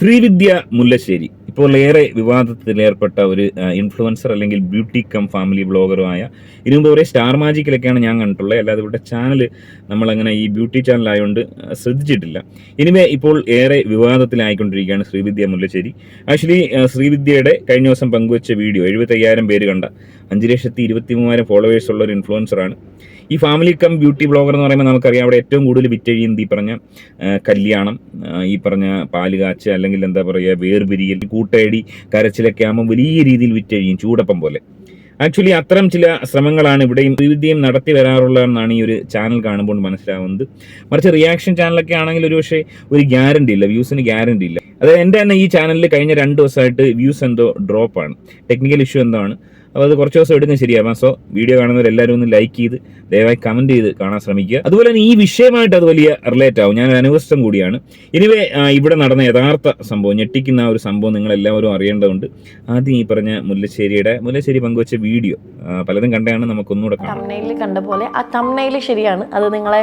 ശ്രീവിദ്യ മുല്ലശ്ശേരി. ഇപ്പോൾ ഏറെ വിവാദത്തിലേർപ്പെട്ട ഒരു ഇൻഫ്ലുവൻസർ അല്ലെങ്കിൽ ബ്യൂട്ടി കം ഫാമിലി ബ്ലോഗറുമായ ഇതിനു മുമ്പ് ഒരേ സ്റ്റാർ മാജിക്കിലൊക്കെയാണ് ഞാൻ കണ്ടിട്ടുള്ളത്. അല്ലാതെ ഇവിടെ ചാനൽ നമ്മളങ്ങനെ ഈ ബ്യൂട്ടി ചാനലായതുകൊണ്ട് ശ്രദ്ധിച്ചിട്ടില്ല. ഇനിമേ ഇപ്പോൾ ഏറെ വിവാദത്തിലായിക്കൊണ്ടിരിക്കുകയാണ് ശ്രീവിദ്യ മുല്ലശ്ശേരി. ആക്ച്വലി ശ്രീവിദ്യയുടെ കഴിഞ്ഞ ദിവസം പങ്കുവച്ച വീഡിയോ എഴുപത്തയ്യായിരം പേര് കണ്ട അഞ്ച് ലക്ഷത്തി ഇരുപത്തി മൂവായിരം ഫോളോവേഴ്സ് ഉള്ള ഒരു ഇൻഫ്ലുവൻസറാണ് ഈ ഫാമിലി കം ബ്യൂട്ടി ബ്ലോഗർ എന്ന് പറയുമ്പോൾ നമുക്കറിയാം അവിടെ ഏറ്റവും കൂടുതൽ വിറ്റഴിയുന്നത് ഈ പറഞ്ഞ കല്യാണം. ഈ പറഞ്ഞ പാലുകാച്ച് അല്ലെങ്കിൽ എന്താ പറയുക വേർപിരിയൽ കൂട്ടയടി കരച്ചിലൊക്കെ ആകുമ്പോൾ വലിയ രീതിയിൽ വിറ്റഴിയും ചൂടപ്പം പോലെ. ആക്ച്വലി അത്തരം ചില ശ്രമങ്ങളാണ് ഇവിടെയും വൈവിധ്യം നടത്തി വരാറുള്ളതെന്നാണ് ഈ ഒരു ചാനൽ കാണുമ്പോൾ മനസ്സിലാവുന്നത്. മറിച്ച് റിയാക്ഷൻ ചാനലൊക്കെ ആണെങ്കിൽ ഒരു പക്ഷേ ഒരു ഗ്യാരണ്ടി ഇല്ല വ്യൂസിന് ഗ്യാരണ്ടി ഇല്ല. അതായത് എന്റെ തന്നെ ഈ ചാനലിൽ കഴിഞ്ഞ രണ്ട് ദിവസമായിട്ട് വ്യൂസ് എന്തോ ഡ്രോപ്പാണ് ടെക്നിക്കൽ ഇഷ്യൂ എന്തോ ആണ്. അപ്പോൾ അത് കുറച്ച് ദിവസം എടുക്കും ശരിയാവാം സോ വീഡിയോ കാണുന്നവരെല്ലാവരും ഒന്ന് ലൈക്ക് ചെയ്ത് ദയവായി കമന്റ് ചെയ്ത് കാണാൻ ശ്രമിക്കുക. അതുപോലെ തന്നെ ഈ വിഷയമായിട്ട് അത് വലിയ റിലേറ്റ് ആവും. ഞാനൊരു അനുവസ്ഥം കൂടിയാണ്. ഇനിവേ ഇവിടെ നടന്ന യഥാർത്ഥ സംഭവം ഞെട്ടിക്കുന്ന ഒരു സംഭവം നിങ്ങളെല്ലാവരും അറിയേണ്ടതുണ്ട്. ആദ്യം ഈ പറഞ്ഞ മുല്ലശ്ശേരിയുടെ മുല്ലശ്ശേരി പങ്കുവച്ച വീഡിയോ പലതും കണ്ടാണ് നമുക്കൊന്നുകൂടെ തമ്മനയിൽ കണ്ട പോലെ ആ തമ്മനയിൽ ശരിയാണ്. അത് നിങ്ങളെ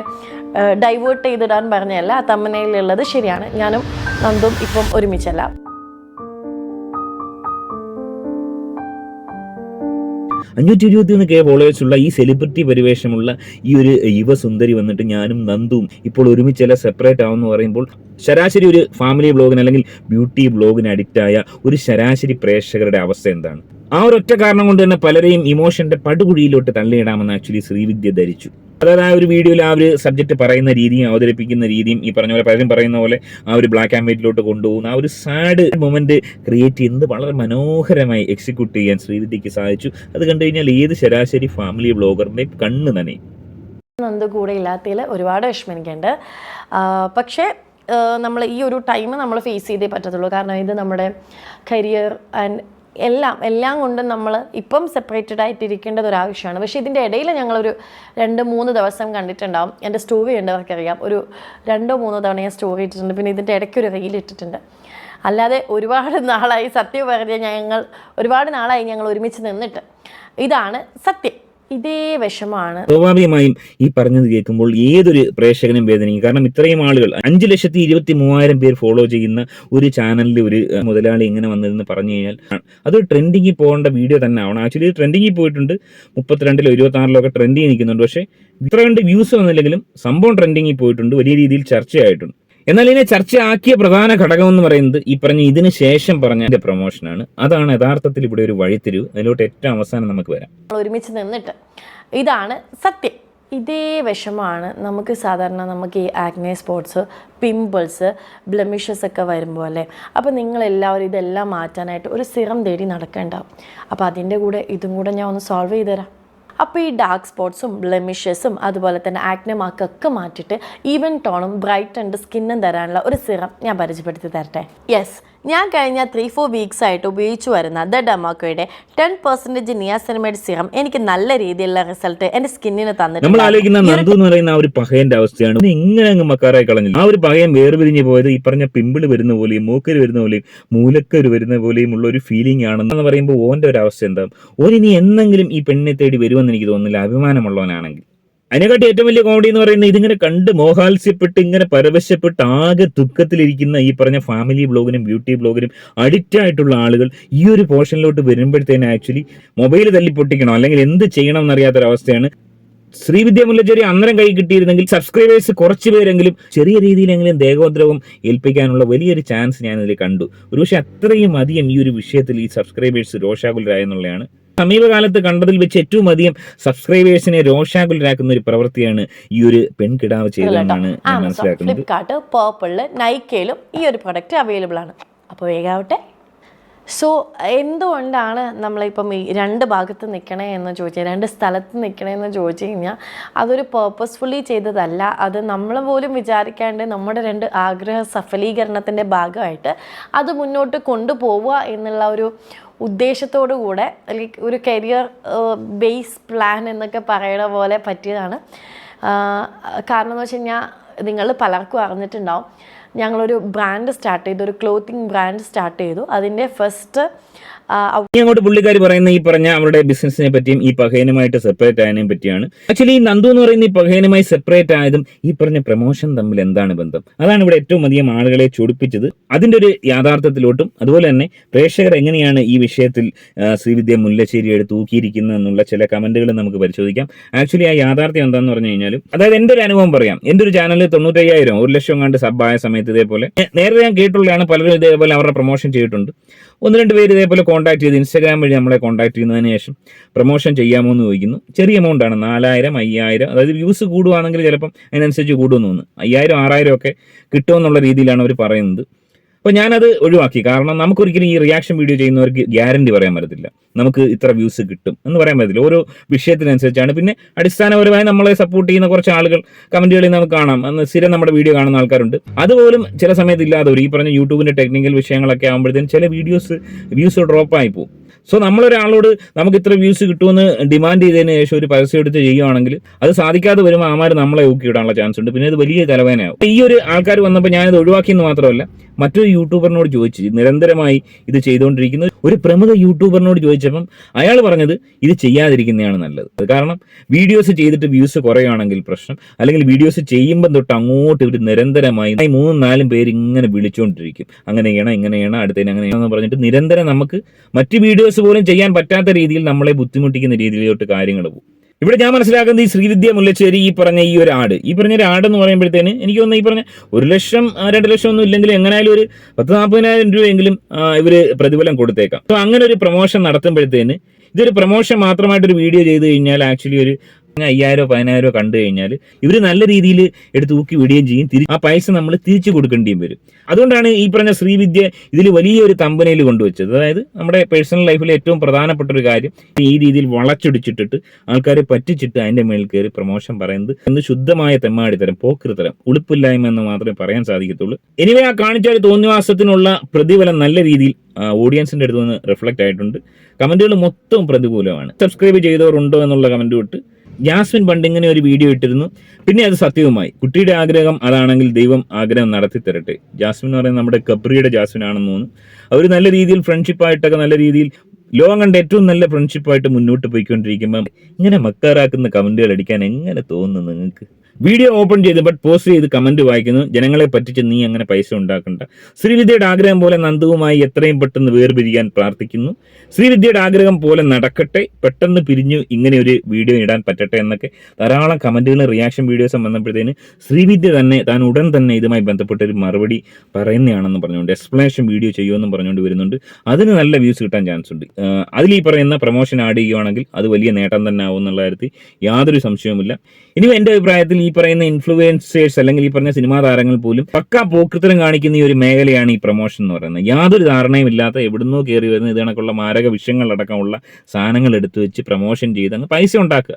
ഡൈവേർട്ട് ചെയ്തിടാൻ പറഞ്ഞല്ല ആ തമ്മനയിലുള്ളത് ശരിയാണ്. ഞാനും നന്ദും ഇപ്പം ഒരുമിച്ചല്ല. അഞ്ഞൂറ്റി ഇരുപത്തി ഒന്ന് കെ ഫോളോവേഴ്സുള്ള ഈ സെലിബ്രിറ്റി പരിവേഷമുള്ള ഈ ഒരു യുവസുന്ദരി വന്നിട്ട് ഞാനും നന്ദും ഇപ്പോൾ ഒരുമിച്ചല്ല സെപ്പറേറ്റ് ആവുമെന്ന് പറയുമ്പോൾ ശരാശരി ഒരു ഫാമിലി ബ്ലോഗിന് അല്ലെങ്കിൽ ബ്യൂട്ടി ബ്ലോഗിന് ആയ ഒരു ശരാശരി പ്രേക്ഷകരുടെ അവസ്ഥ എന്താണ്? ആ ഒരൊറ്റ കാരണം കൊണ്ട് തന്നെ പലരെയും ഇമോഷന്റെ പടുകുഴിയിലോട്ട് തള്ളിയിടാമെന്ന് ആക്ച്വലി ശ്രീവിദ്യ ധരിച്ചു. അതായത് ആ ഒരു വീഡിയോയിൽ ആ ഒരു സബ്ജക്റ്റ് പറയുന്ന രീതിയും അവതരിപ്പിക്കുന്ന രീതിയും ഈ പറഞ്ഞ പോലെ പലരും പറയുന്ന പോലെ ആ ഒരു ബ്ലാക്ക് ആൻഡ് വൈറ്റിലോട്ട് കൊണ്ടുപോകുന്ന ആ ഒരു സാഡ് മൊമെന്റ് ക്രിയേറ്റ് ചെയ്യുന്നത് വളരെ മനോഹരമായി എക്സിക്യൂട്ട് ചെയ്യാൻ ശ്രീവിദ്യക്ക് സാധിച്ചു. അത് കണ്ടു കഴിഞ്ഞാൽ ഏത് ശരാശരി ഫാമിലി ബ്ലോഗറിന്റെ കണ്ണ് നനയും. നന്ദു കൂടെ ഇല്ലാത്തതിൽ ഒരുപാട് വിഷമിക്കുന്നുണ്ട് പക്ഷേ നമ്മൾ ഈ ഒരു ടൈം നമ്മൾ ഫേസ് ചെയ്തേ പറ്റത്തുള്ളൂ. കാരണം ഇത് നമ്മുടെ കരിയർ ആൻഡ് എല്ലാം എല്ലാം കൊണ്ടും നമ്മൾ ഇപ്പം സെപ്പറേറ്റഡ് ആയിട്ട് ആയിട്ടിരിക്കേണ്ടത് ഒരു ആവശ്യമാണ്. പക്ഷേ ഇതിന്റെ ഇടയിൽ ഞങ്ങളൊരു രണ്ട് മൂന്ന് ദിവസം കണ്ടിട്ടുണ്ടാവും. എന്റെ സ്റ്റോറി ഉണ്ടവർക്കറിയാം ഒരു രണ്ടോ മൂന്നോ തവണ ഞാൻ സ്റ്റോറി ഇട്ടിട്ടുണ്ട്. പിന്നെ ഇതിന്റെ ഇടയ്ക്ക് ഒരു റീൽ ഇട്ടിട്ടുണ്ട്. അല്ലാതെ ഒരുപാട് നാളായി. സത്യം പറഞ്ഞാൽ ഞങ്ങൾ ഒരുപാട് നാളായി ഞങ്ങൾ ഒരുമിച്ച് നിന്നിട്ട്. ഇതാണ് സത്യം. ഇതേ വിഷമാണ്. സ്വാഭാവികമായും ഈ പറഞ്ഞത് കേൾക്കുമ്പോൾ ഏതൊരു പ്രേക്ഷകനും വേദനിക്കും. കാരണം ഇത്രയും ആളുകൾ അഞ്ച് ലക്ഷത്തി ഇരുപത്തി മൂവായിരം പേർ ഫോളോ ചെയ്യുന്ന ഒരു ചാനലിൽ ഒരു മുതലാളി ഇങ്ങനെ വന്നതെന്ന് പറഞ്ഞു കഴിഞ്ഞാൽ അത് ട്രെൻഡിങ്ങിൽ പോകേണ്ട വീഡിയോ തന്നെ ആവണം ആക്ച്വലി ട്രെൻഡിങ്ങിൽ പോയിട്ടുണ്ട്. മുപ്പത്തിരണ്ടിലോ ഇരുപത്തി ഒക്കെ ട്രെൻഡിങ് നിൽക്കുന്നുണ്ട്. പക്ഷേ ഇത്ര കണ്ട് വ്യൂസ് വന്നില്ലെങ്കിലും സംഭവം ട്രെൻഡിങ്ങിൽ പോയിട്ടുണ്ട്. വലിയ രീതിയിൽ ചർച്ചയായിട്ടുണ്ട്. എന്നാൽ ഇതിനെ ചർച്ചയാക്കിയ പ്രധാന ഘടകം എന്ന് പറയുന്നത് ഈ പറഞ്ഞ ഇതിന് ശേഷം പറഞ്ഞ പ്രൊമോഷനാണ് അതാണ് യഥാർത്ഥത്തിൽ ഇവിടെ ഒരു വഴിത്തിരിവ്. അതിലോട്ട് ഏറ്റവും അവസാനം നമുക്ക് വരാം. ഒരുമിച്ച് നിന്നിട്ട് ഇതാണ് സത്യം. ഇതേ വിഷമാണ് നമുക്ക് സാധാരണ നമുക്ക് ഈ ആക്നെ സ്പോട്സ് പിമ്പിൾസ് ബ്ലമിഷസ് ഒക്കെ വരുമ്പോൾ അല്ലേ? അപ്പോൾ നിങ്ങളെല്ലാവരും ഇതെല്ലാം മാറ്റാനായിട്ട് ഒരു സിറം തേടി നടക്കേണ്ടാവും. അപ്പോൾ അതിന്റെ കൂടെ ഇതും കൂടെ ഞാൻ ഒന്ന് സോൾവ് ചെയ്ത് തരാം അപ്പോൾ ഈ ഡാർക്ക് സ്പോട്ട്സും ബ്ലെമിഷസും അതുപോലെ തന്നെ ആക്നെ മാർക്കൊക്കെ മാറ്റിയിട്ട് ഈവൻ ടോണും ബ്രൈറ്റ് ആൻഡ് സ്കിന്നും തരാനുള്ള ഒരു സിറം ഞാൻ പരിചയപ്പെടുത്തി തരട്ടെ. യെസ് ഞാൻ കഴിഞ്ഞ ത്രീ ഫോർ വീക്സ് ആയിട്ട് ഉപയോഗിച്ചു വരുന്ന ദ ഡമാക്കോയുടെ ടെൻ പെർസെന്റേജ് നിയാസിനമൈഡ് സിറം എനിക്ക് നല്ല രീതിയിലുള്ള റിസൾട്ട് എന്റെ സ്കിന്നിന് നമ്മൾ തന്നിട്ടുണ്ട് ആലോചിക്കുന്ന നന്ദു എന്ന് പറയുന്ന ആ ഒരു പഹയന്റെ അവസ്ഥയാണ്. ഇങ്ങനെ എങ്ങനെ അങ്ങ് മക്കാറായി കളഞ്ഞു. ആ ഒരു പഹയം വേർപിരിഞ്ഞ് പോയത് ഈ പറഞ്ഞ പിമ്പിൾ വരുന്ന പോലെയും മൂക്കര് വരുന്ന പോലെയും മൂലക്കര് വരുന്ന പോലെയും ഉള്ള ഒരു ഫീലിംഗ് ആണെന്ന് പറയുമ്പോൾ ഓന്റെ ഒരു അവസ്ഥ എന്താ? ഓൻ ഇനി എന്നെങ്കിലും ഈ പെണ്ണിനെ തേടി വരുമെന്ന് എനിക്ക് തോന്നുന്നില്ല. അഭിമാനമുള്ളവനാണെങ്കിൽ. അതിനെക്കാട്ടി ഏറ്റവും വലിയ കോമഡി എന്ന് പറയുന്നത് ഇതിങ്ങനെ കണ്ട് മോഹാത്സ്യപ്പെട്ട് ഇങ്ങനെ പരവശപ്പെട്ട് ആകെ ദുഃഖത്തിലിരിക്കുന്ന ഈ പറഞ്ഞ ഫാമിലി ബ്ലോഗിനും ബ്യൂട്ടി ബ്ലോഗിനും അഡിക്റ്റ് ആയിട്ടുള്ള ആളുകൾ ഈ ഒരു പോർഷനിലോട്ട് വരുമ്പോഴത്തേന് ആക്ച്വലി മൊബൈൽ തല്ലി പൊട്ടിക്കണം. അല്ലെങ്കിൽ എന്ത് ചെയ്യണം എന്നറിയാത്തൊരവസ്ഥയാണ്. ശ്രീവിദ്യ മുല്ലച്ചേരി അന്നരം കൈ കിട്ടിയിരുന്നെങ്കിൽ സബ്സ്ക്രൈബേഴ്സ് കുറച്ച് പേരെങ്കിലും ചെറിയ രീതിയിലെങ്കിലും ദേഹോദ്രവം ഏൽപ്പിക്കാനുള്ള വലിയൊരു ചാൻസ് ഞാനിതിൽ കണ്ടു. ഒരുപക്ഷെ അത്രയും അധികം ഈ ഒരു വിഷയത്തിൽ ഈ സബ്സ്ക്രൈബേഴ്സ് രോഷാകുലരായെന്നുള്ളതാണ്. സമീപകാലത്ത് കണ്ടതിൽ വെച്ച് ഏറ്റവും അധികം സബ്സ്ക്രൈബേഴ്സിനെ രോഷാകുലരാക്കുന്ന ഒരു പ്രവൃത്തിയാണ് ഈ ഒരു പെൺകിടാവ് ചെയ്തതെന്നാണ് ഞാൻ മനസ്സിലാക്കുന്നത്. ഫ്ലിപ്കാർട്ട് പേർപ്പിളിൽ നൈക്കയിലും ഈ ഒരു പ്രൊഡക്റ്റ് അവൈലബിൾ ആണ്. അപ്പോൾ വേഗാവട്ടെ. സോ എന്തുകൊണ്ടാണ് നമ്മളിപ്പം ഈ രണ്ട് ഭാഗത്ത് നിൽക്കണേ എന്ന് ചോദിച്ചാൽ രണ്ട് സ്ഥലത്ത് നിൽക്കണേ എന്ന് ചോദിച്ചു കഴിഞ്ഞാൽ അതൊരു പേർപ്പസ്ഫുള്ളി ചെയ്തതല്ല. അത് നമ്മൾ പോലും വിചാരിക്കാണ്ട് നമ്മുടെ രണ്ട് ആഗ്രഹ സഫലീകരണത്തിന്റെ ഭാഗമായിട്ട് അത് മുന്നോട്ട് കൊണ്ടുപോവുക എന്നുള്ള ഒരു ഉദ്ദേശത്തോടു കൂടെ അല്ലെങ്കിൽ ഒരു കരിയർ ബേസ് പ്ലാൻ എന്നൊക്കെ പറയണ പോലെ പറ്റിയതാണ്. കാരണം എന്ന് വെച്ച് കഴിഞ്ഞാൽ നിങ്ങൾ പലർക്കും അറിഞ്ഞിട്ടുണ്ടാവും. ഞങ്ങളൊരു ബ്രാൻഡ് സ്റ്റാർട്ട് ചെയ്തു ഒരു ക്ലോത്തിങ് ബ്രാൻഡ് സ്റ്റാർട്ട് ചെയ്തു. അതിന്റെ ഫസ്റ്റ് അങ്ങോട്ട് പുള്ളിക്കാർ പറയുന്ന ഈ പറഞ്ഞ അവരുടെ ബിസിനസിനെ പറ്റിയും ഈ പഹയനുമായിട്ട് സെപ്പറേറ്റ് ആയതിനെയും പറ്റിയാണ്. ആക്ച്വലി ഈ നന്ദു എന്ന് പറയുന്ന ഈ പഹയനുമായി സെപ്പറേറ്റ് ആയതും ഈ പറഞ്ഞ പ്രൊമോഷൻ തമ്മിൽ എന്താണ് ബന്ധം? അതാണ് ഇവിടെ ഏറ്റവും അധികം ആളുകളെ ചൊടിപ്പിച്ചത്. അതിന്റെ ഒരു യാഥാർത്ഥ്യത്തിലോട്ടും അതുപോലെ തന്നെ പ്രേക്ഷകർ എങ്ങനെയാണ് ഈ വിഷയത്തിൽ ശ്രീവിദ്യ മുല്ലശ്ശേരി എടുത്ത് തൂക്കിയിരിക്കുന്നത് എന്നുള്ള ചില കമന്റുകൾ നമുക്ക് പരിശോധിക്കാം. ആക്ച്വലി ആ യാഥാർത്ഥ്യം എന്താന്ന് പറഞ്ഞു കഴിഞ്ഞാൽ അതായത് എന്റെ ഒരു അനുഭവം പറയാം. എന്റെ ഒരു ചാനലിൽ തൊണ്ണൂറ്റയ്യായിരം ഒരു ലക്ഷം കണ്ട് സബ് ആയ സമയത്ത് ഇതേപോലെ. നേരത്തെ ഞാൻ കേട്ടുള്ളതാണ് പലരും ഇതേപോലെ അവരുടെ പ്രൊമോഷൻ ചെയ്തിട്ടുണ്ട്. ഒന്ന് രണ്ട് പേര് ഇതേപോലെ കോൺടാക്ട് ചെയ്ത് ഇൻസ്റ്റാഗ്രാം വഴി നമ്മളെ കോൺടാക്ട് ചെയ്യുന്നതിന് ശേഷം പ്രൊമോഷൻ ചെയ്യാമോ എന്ന് ചോദിക്കുന്നു. ചെറിയ എമൗണ്ട് ആണ് നാലായിരം അയ്യായിരം അതായത് വ്യൂസ് കൂടുവാണെങ്കിൽ ചിലപ്പം അതിനനുസരിച്ച് കൂടുമെന്ന് തോന്നുന്നു. അയ്യായിരം ആറായിരം ഒക്കെ കിട്ടുമെന്നുള്ള രീതിയിലാണ് അവർ പറയുന്നത്. അപ്പോൾ ഞാനത് ഒഴിവാക്കി. കാരണം നമുക്കൊരിക്കലും ഈ റിയാക്ഷൻ വീഡിയോ ചെയ്യുന്നവർക്ക് ഗ്യാരണ്ടി പറയാൻ പറ്റത്തില്ല. നമുക്ക് ഇത്ര വ്യൂസ് കിട്ടും എന്ന് പറയാൻ പറ്റത്തില്ല. ഓരോ വിഷയത്തിനനുസരിച്ചാണ്. പിന്നെ അടിസ്ഥാനപരമായി നമ്മളെ സപ്പോർട്ട് ചെയ്യുന്ന കുറച്ച് ആളുകൾ കമന്റുകളിൽ നമുക്ക് കാണാം. അന്ന് സ്ഥിരം നമ്മുടെ വീഡിയോ കാണുന്ന ആൾക്കാരുണ്ട്. അതുപോലും ചില സമയത്ത് ഇല്ലാതെ ഒരു ഈ പറഞ്ഞ യൂട്യൂബിന്റെ ടെക്നിക്കൽ വിഷയങ്ങളൊക്കെ ആകുമ്പോഴത്തേക്കും ചില വീഡിയോസ് വ്യൂസ് ഡ്രോപ്പ് ആയി പോകും സോ നമ്മളൊരാളോട് നമുക്ക് ഇത്ര വ്യൂസ് കിട്ടുമെന്ന് ഡിമാൻഡ് ചെയ്തതിന് ശേഷം ഒരു പരസ്യം എടുത്ത് ചെയ്യുകയാണെങ്കിൽ അത് സാധിക്കാതെ വരുമ്പോൾ ആമാർ നമ്മളെ ഊക്കി ഇടാനുള്ള ചാൻസ് ഉണ്ട്. പിന്നെ ഇത് വലിയ തലവേനയാവും ഈ ഒരു ആൾക്കാർ വന്നപ്പോൾ ഞാനിത് ഒഴിവാക്കിയെന്ന് മാത്രമല്ല മറ്റൊരു യൂട്യൂബറിനോട് ചോദിച്ചു. നിരന്തരമായി ഇത് ചെയ്തുകൊണ്ടിരിക്കുന്ന. ഒരു പ്രമുഖ യൂട്യൂബറിനോട് ചോദിച്ചപ്പം അയാൾ പറഞ്ഞത് ഇത് ചെയ്യാതിരിക്കുന്നതാണ് നല്ലത്. കാരണം വീഡിയോസ് ചെയ്തിട്ട് വ്യൂസ് കുറയുകയാണെങ്കിൽ പ്രശ്നം. അല്ലെങ്കിൽ വീഡിയോസ് ചെയ്യുമ്പം തൊട്ട് അങ്ങോട്ട് ഇവർ നിരന്തരമായി മൂന്നും നാലും പേര് ഇങ്ങനെ വിളിച്ചുകൊണ്ടിരിക്കും അങ്ങനെ ചെയ്യണം ഇങ്ങനെ ചെയ്യണം അടുത്തതിന് അങ്ങനെ ചെയ്യണം എന്ന് പറഞ്ഞിട്ട് നിരന്തരം നമുക്ക് മറ്റ് വീഡിയോസ് പോലും ചെയ്യാൻ പറ്റാത്ത രീതിയിൽ നമ്മളെ ബുദ്ധിമുട്ടിക്കുന്ന രീതിയിലോട്ട് കാര്യങ്ങൾ പോകും. ഇവിടെ ഞാൻ മനസ്സിലാക്കുന്നത് ഈ ശ്രീവിദ്യ മുല്ലശ്ശേരി ഈ പറഞ്ഞ ഈ ഒരു ആട്. ഈ പറഞ്ഞ ഒരു ആട് എന്ന് പറയുമ്പോഴത്തേന് എനിക്ക് തോന്നുന്നു ഈ പറഞ്ഞ ഒരു ലക്ഷം രണ്ട് ലക്ഷം ഒന്നും ഇല്ലെങ്കിലും എങ്ങനെയാലും ഒരു പത്ത് നാൽപ്പതിനായിരം രൂപയെങ്കിലും ഇവർ പ്രതിഫലം കൊടുത്തേക്കാം. അപ്പോൾ അങ്ങനെ ഒരു പ്രൊമോഷൻ നടത്തുമ്പോഴത്തേന് ഇതൊരു പ്രൊമോഷൻ മാത്രമായിട്ട് ഒരു വീഡിയോ ചെയ്ത് കഴിഞ്ഞാൽ ആക്ച്വലി ഒരു അയ്യായിരോ പതിനായിരോ കണ്ടു കഴിഞ്ഞാൽ ഇവർ നല്ല രീതിയിൽ എടുത്ത് തൂക്കി വിടുകയും ചെയ്യും. തിരി ആ പൈസ നമ്മൾ തിരിച്ചു കൊടുക്കേണ്ടിയും വരും. അതുകൊണ്ടാണ് ഈ പറഞ്ഞ ശ്രീവിദ്യ ഇതിൽ വലിയൊരു തമ്പനയിൽ കൊണ്ടുവച്ചത്. അതായത് നമ്മുടെ പേഴ്സണൽ ലൈഫിലെ ഏറ്റവും പ്രധാനപ്പെട്ട ഒരു കാര്യം ഈ രീതിയിൽ വളച്ചൊടിച്ചിട്ടിട്ട് ആൾക്കാരെ പറ്റിച്ചിട്ട് അതിന്റെ മേൽ കയറി പ്രമോഷൻ പറയുന്നത് എന്ന് ശുദ്ധമായ തെമ്മാടിത്തരം പോക്കൃതരം ഉളുപ്പില്ലായ്മ എന്ന് മാത്രമേ പറയാൻ സാധിക്കത്തുള്ളൂ. എനിവേ ആ കാണിച്ച ഒരു തോന്നിവാസത്തിനുള്ള പ്രതിഫലം നല്ല രീതിയിൽ ഓഡിയൻസിന്റെ അടുത്ത് നിന്ന് റിഫ്ലക്റ്റ് ആയിട്ടുണ്ട്. കമന്റുകൾ മൊത്തം പ്രതികൂലമാണ്. സബ്സ്ക്രൈബ് ചെയ്തവരുണ്ടോ എന്നുള്ള കമന്റ് വിട്ട് ജാസ്മിൻ പണ്ട് ഇങ്ങനെ ഒരു വീഡിയോ ഇട്ടിരുന്നു. പിന്നെ അത് സത്യവുമായി. കുട്ടിയുടെ ആഗ്രഹം അതാണെങ്കിൽ ദൈവം ആഗ്രഹം നടത്തി തരട്ടെ. ജാസ്മിൻ എന്ന് പറയുന്നത് നമ്മുടെ കബ്രിയുടെ ജാസ്മിൻ ആണെന്ന് തോന്നുന്നു. അവർ നല്ല രീതിയിൽ ഫ്രണ്ട്ഷിപ്പായിട്ടൊക്കെ നല്ല രീതിയിൽ ലോകം കണ്ട ഏറ്റവും നല്ല ഫ്രണ്ട്ഷിപ്പായിട്ട് മുന്നോട്ട് പോയിക്കൊണ്ടിരിക്കുമ്പോൾ ഇങ്ങനെ മക്കാറാക്കുന്ന കമന്റുകൾ അടിക്കാൻ എങ്ങനെ തോന്നുന്നു നിങ്ങൾക്ക്? വീഡിയോ ഓപ്പൺ ചെയ്ത് ബട്ട് പോസ്റ്റ് ചെയ്ത് കമന്റ് വായിക്കുന്നു. ജനങ്ങളെ പറ്റിച്ച് നീ അങ്ങനെ പൈസ ഉണ്ടാക്കണ്ട. ശ്രീവിദ്യയുടെ ആഗ്രഹം പോലെ നന്ദുവുമായി എത്രയും പെട്ടെന്ന് വേർപിരിയാൻ പ്രാർത്ഥിക്കുന്നു. ശ്രീവിദ്യയുടെ ആഗ്രഹം പോലെ നടക്കട്ടെ പെട്ടെന്ന് പിരിഞ്ഞു ഇങ്ങനെ ഒരു വീഡിയോ ഇടാൻ പറ്റട്ടെ എന്നൊക്കെ ധാരാളം കമന്റുകൾ റിയാക്ഷൻ വീഡിയോസും വന്നപ്പോഴത്തേന് ശ്രീവിദ്യ തന്നെ താൻ ഉടൻ തന്നെ ഇതുമായി ബന്ധപ്പെട്ട ഒരു മറുപടി പറയുന്നതാണെന്ന് പറഞ്ഞുകൊണ്ട് എക്സ്പ്ലനേഷൻ വീഡിയോ ചെയ്യുമെന്നും പറഞ്ഞുകൊണ്ട് വരുന്നുണ്ട്. അതിന് നല്ല വ്യൂസ് കിട്ടാൻ ചാൻസ് ഉണ്ട്. അതിൽ ഈ പറയുന്ന പ്രൊമോഷൻ ആഡ് ചെയ്യുകയാണെങ്കിൽ അത് വലിയ നേട്ടം തന്നെ ആവും എന്നുള്ള കാര്യത്തിൽ യാതൊരു സംശയവുമില്ല. ഇനി എന്റെ അഭിപ്രായത്തിൽ പറയുന്ന ഇൻഫ്ലുവൻസേഴ്സ് അല്ലെങ്കിൽ ഈ പറഞ്ഞ സിനിമാ താരങ്ങൾ പോലും പക്കാ പോക്കൃത്തരം കാണിക്കുന്ന ഈ ഒരു മേഖലയാണ് ഈ പ്രൊമോഷൻ എന്ന് പറയുന്നത്. യാതൊരു ധാരണയും ഇല്ലാത്ത എവിടുന്നോ കയറി വരുന്ന ഇത് കണക്കുള്ള മാരക വിഷയങ്ങളടക്കമുള്ള സാധനങ്ങൾ എടുത്തു വെച്ച് പ്രൊമോഷൻ ചെയ്ത് അങ്ങ് പൈസ ഉണ്ടാക്കുക.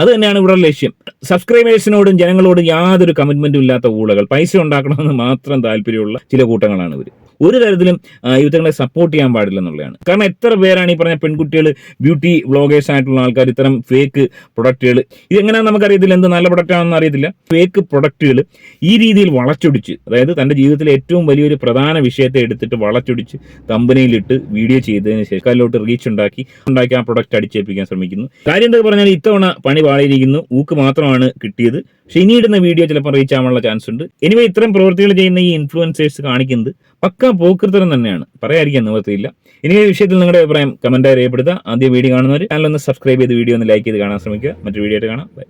അത് തന്നെയാണ് ഇവിടെ ലക്ഷ്യം. സബ്സ്ക്രൈബേഴ്സിനോടും ജനങ്ങളോടും യാതൊരു കമ്മിറ്റ്മെന്റും ഇല്ലാത്ത ഊളകൾ. പൈസ ഉണ്ടാക്കണമെന്ന് മാത്രം താല്പര്യമുള്ള ചില കൂട്ടങ്ങളാണ് ഇവർ ഒരു തരത്തിലും ആ, സപ്പോർട്ട് ചെയ്യാൻ പാടില്ല എന്നുള്ളതാണ്. കാരണം എത്ര പേരാണ് ഈ പറഞ്ഞ പെൺകുട്ടികൾ ബ്യൂട്ടി വ്ളോഗേഴ്സ് ആയിട്ടുള്ള ആൾക്കാർ ഇത്തരം ഫേക്ക് പ്രൊഡക്റ്റുകൾ ഇതെങ്ങനെയാണെന്ന് നമുക്കറിയത്തില്ല. എന്ത് നല്ല പ്രൊഡക്റ്റ് ആണെന്ന് അറിയത്തില്ല. ഫേക്ക് പ്രൊഡക്റ്റുകൾ ഈ രീതിയിൽ വളച്ചൊടിച്ച് അതായത് തന്റെ ജീവിതത്തിലെ ഏറ്റവും വലിയൊരു പ്രധാന വിഷയത്തെ എടുത്തിട്ട് വളച്ചൊടിച്ച് കമ്പനിയിലിട്ട് വീഡിയോ ചെയ്തതിന് ശേഷം അതിലോട്ട് റീച്ച് ഉണ്ടാക്കി ഉണ്ടാക്കി ആ പ്രൊഡക്റ്റ് അടിച്ചേൽപ്പിക്കാൻ ശ്രമിക്കുന്നു. കാര്യം എന്താ പറഞ്ഞാൽ ഇത്തവണ പണി പാളിയിരിക്കുന്നു. ഊക്ക് മാത്രമാണ് കിട്ടിയത്. പക്ഷെ ഇനിയിടുന്ന വീഡിയോ ചിലപ്പോൾ റീച്ച് ആവാനുള്ള ചാൻസ് ഉണ്ട്. എനിവേ ഇത്തരം പ്രവൃത്തികൾ ചെയ്യുന്ന ഈ ഇൻഫ്ലുവൻസേഴ്സ് കാണിക്കുന്നത് പക്ക പോക്കൃത്തരം തന്നെയാണ്. പറയാതിരിക്കാൻ നിവർത്തിയില്ല ഇനി ഈ വിഷയത്തിൽ നിങ്ങളുടെ അഭിപ്രായം കമന്റായി രേഖപ്പെടുത്തുക. ആദ്യം വീഡിയോ കാണുന്നവർ ചാനൽ ഒന്ന് സബ്സ്ക്രൈബ് ചെയ്ത് വീഡിയോ ഒന്ന് ലൈക്ക് ചെയ്ത് കാണാൻ ശ്രമിക്കുക. മറ്റൊരു വീഡിയോ ആയിട്ട് കാണാം. ബൈ